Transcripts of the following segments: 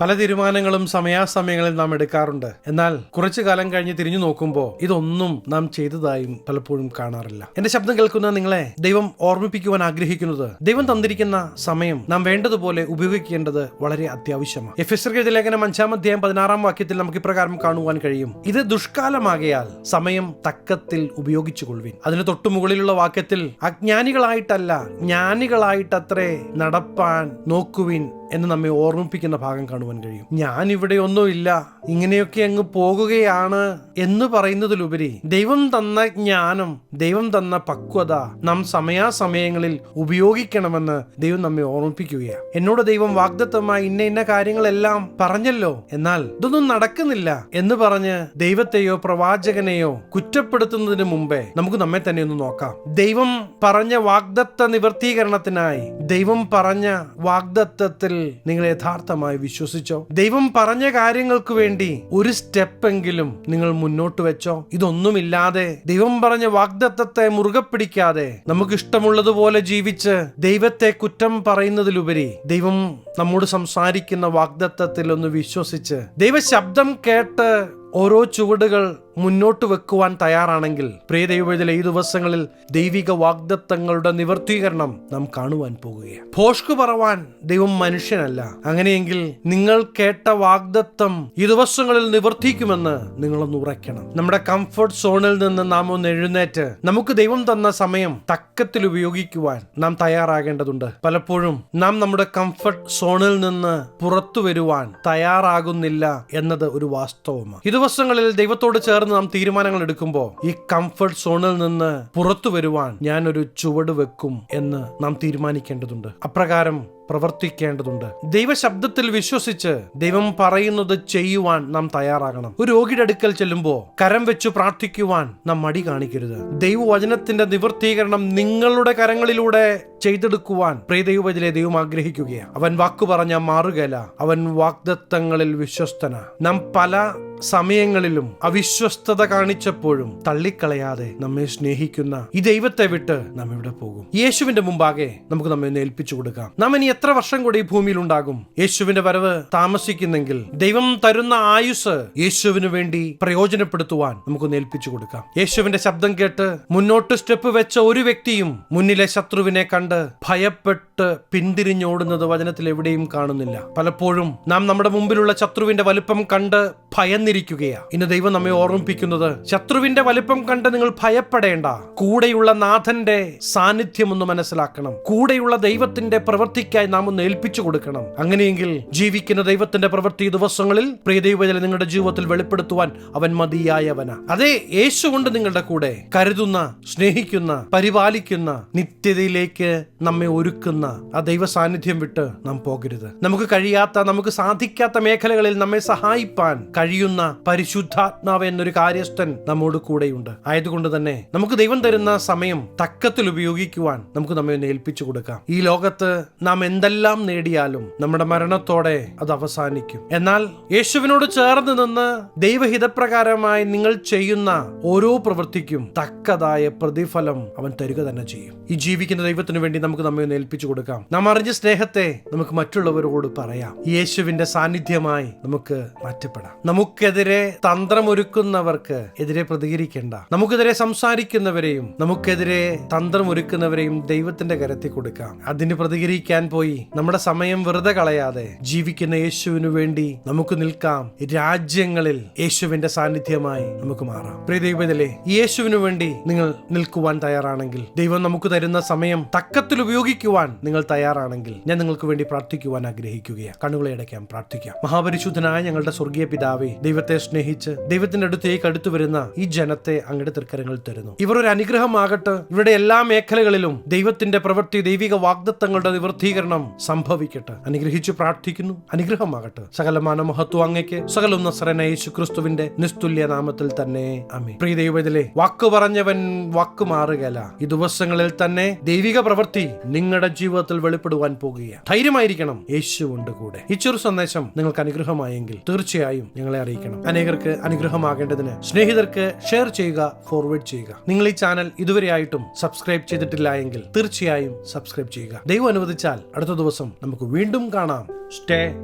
പല തീരുമാനങ്ങളും സമയാസമയങ്ങളിൽ നാം എടുക്കാറുണ്ട്. എന്നാൽ കുറച്ചു കാലം കഴിഞ്ഞ് തിരിഞ്ഞു നോക്കുമ്പോൾ ഇതൊന്നും നാം ചെയ്തതായും പലപ്പോഴും കാണാറില്ല. എന്റെ ശബ്ദം കേൾക്കുന്ന നിങ്ങളെ ദൈവം ഓർമ്മിപ്പിക്കുവാൻ ആഗ്രഹിക്കുന്നത് ദൈവം തന്നിരിക്കുന്ന സമയം നാം വേണ്ടതുപോലെ ഉപയോഗിക്കേണ്ടത് വളരെ അത്യാവശ്യമാണ്. എഫ് എസ് ലേഖനം അഞ്ചാം അധ്യായം പതിനാറാം വാക്യത്തിൽ നമുക്ക് ഇപ്രകാരം കാണുവാൻ കഴിയും. ഇത് ദുഷ്കാലമാകയാൽ സമയം തക്കത്തിൽ ഉപയോഗിച്ചു കൊള്ളുവിൻ അതിന് തൊട്ടു മുകളിലുള്ള വാക്യത്തിൽ അജ്ഞാനികളായിട്ടല്ല ജ്ഞാനികളായിട്ടത്രേ നടപ്പാൻ നോക്കുവിൻ എന്ന് നമ്മെ ഓർമ്മിപ്പിക്കുന്ന ഭാഗം കാണുവാൻ കഴിയും. ഞാൻ ഇവിടെ ഒന്നുമില്ല ഇങ്ങനെയൊക്കെ അങ്ങ് പോകുകയാണ് എന്ന് പറയുന്നതിലുപരി ദൈവം തന്ന ജ്ഞാനം ദൈവം തന്ന പക്വത നാം സമയാസമയങ്ങളിൽ ഉപയോഗിക്കണമെന്ന് ദൈവം നമ്മെ ഓർമ്മിപ്പിക്കുകയാണ്. എന്നോട് ദൈവം വാഗ്ദത്തമായി ഇന്ന ഇന്ന കാര്യങ്ങളെല്ലാം പറഞ്ഞല്ലോ. എന്നാൽ ഇതൊന്നും നടക്കുന്നില്ല എന്ന് പറഞ്ഞ് ദൈവത്തെയോ പ്രവാചകനെയോ കുറ്റപ്പെടുത്തുന്നതിന് മുമ്പേ നമുക്ക് നമ്മെ തന്നെ ഒന്ന് നോക്കാം. ദൈവം പറഞ്ഞ വാഗ്ദത്ത നിവർത്തീകരണത്തിനായി ദൈവം പറഞ്ഞ വാഗ്ദത്തത്തിൽ നിങ്ങൾ യഥാർത്ഥമായി വിശ്വസിച്ചോ? ദൈവം പറഞ്ഞ കാര്യങ്ങൾക്ക് വേണ്ടി ഒരു സ്റ്റെപ്പ് എങ്കിലും നിങ്ങൾ മുന്നോട്ട് വെച്ചോ? ഇതൊന്നുമില്ലാതെ ദൈവം പറഞ്ഞ വാഗ്ദത്തത്തെ മുറുകെ പിടിക്കാതെ നമുക്ക് ഇഷ്ടമുള്ളതുപോലെ ജീവിച്ച് ദൈവത്തെ കുറ്റം പറയുന്നതിലുപരി ദൈവം നമ്മോട് സംസാരിക്കുന്ന വാഗ്ദത്തത്തിൽ ഒന്ന് വിശ്വസിച്ച് ദൈവശബ്ദം കേട്ട് ഓരോ ചുവടുകൾ മുന്നോട്ട് വെക്കുവാൻ തയ്യാറാണെങ്കിൽ പ്രിയ ദൈവത്തിലെ ഈ ദിവസങ്ങളിൽ ദൈവിക വാഗ്ദത്തങ്ങളുടെ നിവർത്തീകരണം നാം കാണുവാൻ പോകുകയാണ്. ഭോഷ്കു പറവാൻ ദൈവം മനുഷ്യനല്ല. അങ്ങനെയെങ്കിൽ നിങ്ങൾ കേട്ട വാഗ്ദത്തം ഈ ദിവസങ്ങളിൽ നിവർത്തിക്കുമെന്ന് നിങ്ങളൊന്ന് ഉറയ്ക്കണം. നമ്മുടെ കംഫർട്ട് സോണിൽ നിന്ന് നാം ഒന്ന് എഴുന്നേറ്റ് നമുക്ക് ദൈവം തന്ന സമയം തക്കത്തിൽ ഉപയോഗിക്കുവാൻ നാം തയ്യാറാകേണ്ടതുണ്ട്. പലപ്പോഴും നാം നമ്മുടെ കംഫർട്ട് സോണിൽ നിന്ന് പുറത്തു വരുവാൻ തയ്യാറാകുന്നില്ല എന്നത് ഒരു വാസ്തവമാണ്. ഈ ദിവസങ്ങളിൽ ദൈവത്തോട് ചേർന്ന് നാം തീരുമാനങ്ങൾ എടുക്കുമ്പോൾ ഈ കംഫർട്ട് സോണിൽ നിന്ന് പുറത്തു വരുവാൻ ഞാൻ ഒരു ചുവട് വെക്കും എന്ന് നാം തീരുമാനിക്കേണ്ടതുണ്ട്. അപ്രകാരം പ്രവർത്തിക്കേണ്ടതുണ്ട്. ദൈവശബ്ദത്തിൽ വിശ്വസിച്ച് ദൈവം പറയുന്നത് ചെയ്യുവാൻ നാം തയ്യാറാകണം. ഒരു രോഗിയുടെ അടുക്കൽ ചെല്ലുമ്പോൾ കരം വെച്ച് പ്രാർത്ഥിക്കുവാൻ നാം മടി കാണിക്കരുത്. ദൈവവചനത്തിന്റെ നിവൃത്തീകരണം നിങ്ങളുടെ കരങ്ങളിലൂടെ ചെയ്തെടുക്കുവാൻ പ്രിയദൈവത്തിലെ ദൈവം ആഗ്രഹിക്കുകയാണ്. അവൻ വാക്കു പറഞ്ഞ മാറുകല. അവൻ വാഗ്ദത്തങ്ങളിൽ വിശ്വസ്തന. നാം പല സമയങ്ങളിലും അവിശ്വസ്തത കാണിച്ചപ്പോഴും തള്ളിക്കളയാതെ നമ്മെ സ്നേഹിക്കുന്ന ഈ ദൈവത്തെ വിട്ട് നാം ഇവിടെ പോകും? യേശുവിന്റെ മുമ്പാകെ നമുക്ക് നമ്മെ ഏൽപ്പിച്ചു കൊടുക്കാം. നാം ഇനി എത്ര വർഷം കൂടി ഈ ഭൂമിയിൽ ഉണ്ടാകും? യേശുവിന്റെ വരവ് താമസിക്കുന്നെങ്കിൽ ദൈവം തരുന്ന ആയുസ് യേശുവിന് വേണ്ടി പ്രയോജനപ്പെടുത്തുവാൻ നമുക്ക് ഏൽപ്പിച്ചു കൊടുക്കാം. യേശുവിന്റെ ശബ്ദം കേട്ട് മുന്നോട്ട് സ്റ്റെപ്പ് വെച്ച ഒരു വ്യക്തിയും മുന്നിലെ ശത്രുവിനെ കണ്ട് ഭയപ്പെട്ട് പിന്തിരിഞ്ഞോടുന്നത് വചനത്തിൽ എവിടെയും കാണുന്നില്ല. പലപ്പോഴും നാം നമ്മുടെ മുമ്പിലുള്ള ശത്രുവിന്റെ വലുപ്പം കണ്ട് ഭയന്നിരിക്കുകയാ. ഇന്ന് ദൈവം നമ്മെ ഓർമ്മിപ്പിക്കുന്നത് ശത്രുവിന്റെ വലുപ്പം കണ്ട് നിങ്ങൾ ഭയപ്പെടേണ്ട. കൂടെയുള്ള നാഥന്റെ സാന്നിധ്യം ഒന്ന് മനസ്സിലാക്കണം. കൂടെയുള്ള ദൈവത്തിന്റെ പ്രവൃത്തിക്കായി നാം ഒന്ന് ഏൽപ്പിച്ചു കൊടുക്കണം. അങ്ങനെയെങ്കിൽ ജീവിക്കുന്ന ദൈവത്തിന്റെ പ്രവൃത്തി ദിവസങ്ങളിൽ പ്രിയ ദൈവജല നിങ്ങളുടെ ജീവിതത്തിൽ വെളിപ്പെടുത്തുവാൻ അവൻ മതിയായവനാ. അതെ യേശു കൊണ്ട് നിങ്ങളുടെ കൂടെ കരുതുന്ന സ്നേഹിക്കുന്ന പരിപാലിക്കുന്ന നിത്യതയിലേക്ക് നമ്മെ ഒരുക്കുന്ന ആ ദൈവ സാന്നിധ്യം വിട്ട് നാം പോകരുത്. നമുക്ക് കഴിയാത്ത നമുക്ക് സാധിക്കാത്ത മേഖലകളിൽ നമ്മെ സഹായിപ്പാൻ കഴിയുന്ന പരിശുദ്ധാത്മാവ് എന്നൊരു കാര്യസ്ഥൻ നമ്മോട് കൂടെയുണ്ട്. ആയതുകൊണ്ട് തന്നെ നമുക്ക് ദൈവം തരുന്ന സമയം തക്കത്തിൽ ഉപയോഗിക്കുവാൻ നമുക്ക് നമ്മെ ഒന്ന് ഏൽപ്പിച്ചു കൊടുക്കാം. ഈ ലോകത്ത് നാം എന്തെല്ലാം നേടിയാലും നമ്മുടെ മരണത്തോടെ അത് അവസാനിക്കും. എന്നാൽ യേശുവിനോട് ചേർന്ന് നിന്ന് ദൈവഹിതപ്രകാരമായി നിങ്ങൾ ചെയ്യുന്ന ഓരോ പ്രവൃത്തിക്കും തക്കതായ പ്രതിഫലം അവൻ തരിക തന്നെ ചെയ്യും. ഈ ജീവിക്കുന്ന ദൈവത്തിന് വേണ്ടി നമുക്ക് നമ്മെ ഏൽപ്പിച്ചു കൊടുക്കാം. നാം അറിഞ്ഞ സ്നേഹത്തെ നമുക്ക് മറ്റുള്ളവരോട് പറയാം. യേശുവിന്റെ സാന്നിധ്യമായി നമുക്ക് മാറ്റപ്പെടാം. നമുക്കെതിരെ തന്ത്രമൊരുക്കുന്നവർക്ക് എതിരെ പ്രതികരിക്കേണ്ട. നമുക്കെതിരെ സംസാരിക്കുന്നവരെയും നമുക്കെതിരെ തന്ത്രമൊരുക്കുന്നവരെയും ദൈവത്തിന്റെ കരത്തിൽ കൊടുക്കാം. അതിന് പ്രതികരിക്കാൻ പോയി നമ്മുടെ സമയം വെറുതെ കളയാതെ ജീവിക്കുന്ന യേശുവിനു വേണ്ടി നമുക്ക് നിൽക്കാം. രാജ്യങ്ങളിൽ യേശുവിന്റെ സാന്നിധ്യമായി നമുക്ക് മാറാം. പ്രിയ ദൈവത്തിലെ യേശുവിനു വേണ്ടി നിങ്ങൾ നിൽക്കുവാൻ തയ്യാറാണെങ്കിൽ ദൈവം നമുക്ക് തരുന്ന സമയം തക്കത്തിൽ ഉപയോഗിക്കുവാൻ നിങ്ങൾ തയ്യാറാണെങ്കിൽ ഞാൻ നിങ്ങൾക്ക് വേണ്ടി പ്രാർത്ഥിക്കുവാൻ ആഗ്രഹിക്കുകയാണ്. കണ്ണുകളെ അടയ്ക്കാം പ്രാർത്ഥിക്കാം. മഹാപരിശുദ്ധനായ ഞങ്ങളുടെ സ്വർഗീയ പിതാവെ ദൈവത്തെ സ്നേഹിച്ച് ദൈവത്തിന്റെ അടുത്തേക്ക് അടുത്തു വരുന്ന ഈ ജനത്തെ അങ്ങയുടെ തൃക്കരങ്ങൾ തരുന്നു. ഇവർ ഒരു അനുഗ്രഹമാകട്ടെ. ഇവരുടെ എല്ലാ മേഖലകളിലും ദൈവത്തിന്റെ പ്രവൃത്തി ദൈവിക വാഗ്ദത്തങ്ങളുടെ നിവൃത്തീകരണം സംഭവിക്കട്ടെ. അനുഗ്രഹിച്ചു പ്രാർത്ഥിക്കുന്നു. അനുഗ്രഹമാകട്ടെ. സകലമാന മഹത്വം അങ്ങയ്ക്ക്. സകലം നസറന യേശു ക്രിസ്തുവിന്റെ നിസ്തുല്യ നാമത്തിൽ തന്നെ. അമേ പ്രിയ ദൈവത്തിലെ വാക്ക് പറഞ്ഞവൻ വാക്ക് മാറുകയല്ല. ഈ ദിവസങ്ങളിൽ തന്നെ ദൈവിക പ്രവൃത്തി നിങ്ങളുടെ ജീവിതത്തിൽ വെളിപ്പെടുവാൻ പോകുകയാണ്. ധൈര്യമായിരിക്കണം. യേശു ഉണ്ട് കൂടെ. ഈ ചെറു സന്ദേശം നിങ്ങൾക്ക് അനുഗ്രഹമായെങ്കിൽ തീർച്ചയായും ഞങ്ങളെ അറിയിക്കണം. അനേകർക്ക് അനുഗ്രഹമാകേണ്ടതിന് സ്നേഹിതർക്ക് ഷെയർ ചെയ്യുക ഫോർവേഡ് ചെയ്യുക. നിങ്ങൾ ഈ ചാനൽ ഇതുവരെയായിട്ടും സബ്സ്ക്രൈബ് ചെയ്തിട്ടില്ല എങ്കിൽ തീർച്ചയായും സബ്സ്ക്രൈബ് ചെയ്യുക. ദൈവം അനുവദിച്ചാൽ അടുത്ത ദിവസം നമുക്ക് വീണ്ടും കാണാം. Stay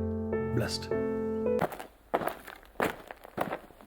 blessed